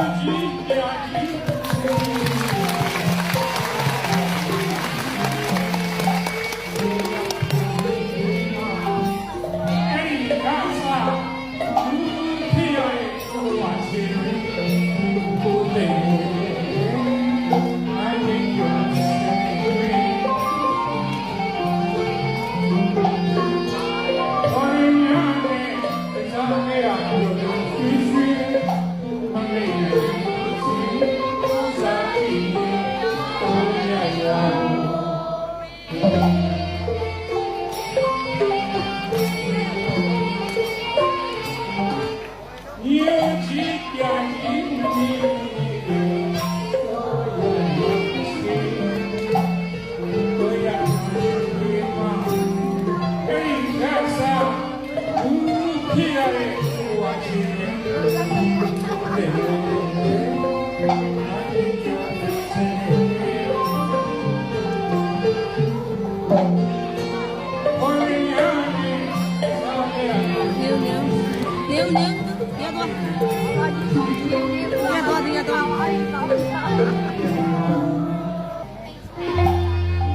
Thank you. 牛牛牛牛，别多，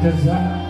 Cause I